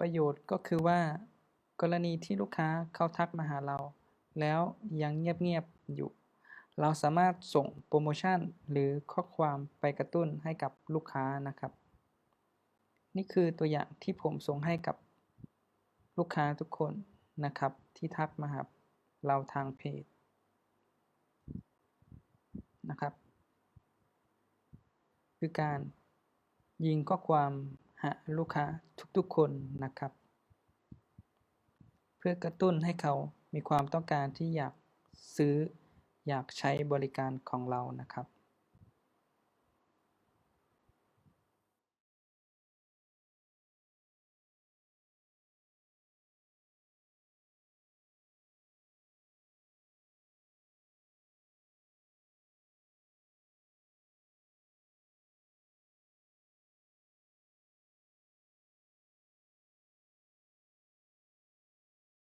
ประโยชน์ก็คือว่า กรณีที่ลูกค้าเขาทักมาหาเรา แล้วยังเงียบๆอยู่ เราสามารถส่งโปรโมชั่นหรือข้อความไปกระตุ้นให้กับลูกค้านะครับ นี่คือตัวอย่างที่ผมส่งให้กับลูกค้าทุกคนนะครับ ที่ทักมาหาเราทางเพจนะครับ คือการยิงข้อความ ลูกค้าทุกๆคนนะครับ เพื่อกระตุ้นให้เขามีความต้องการที่อยากซื้ออยากใช้บริการของเรานะครับ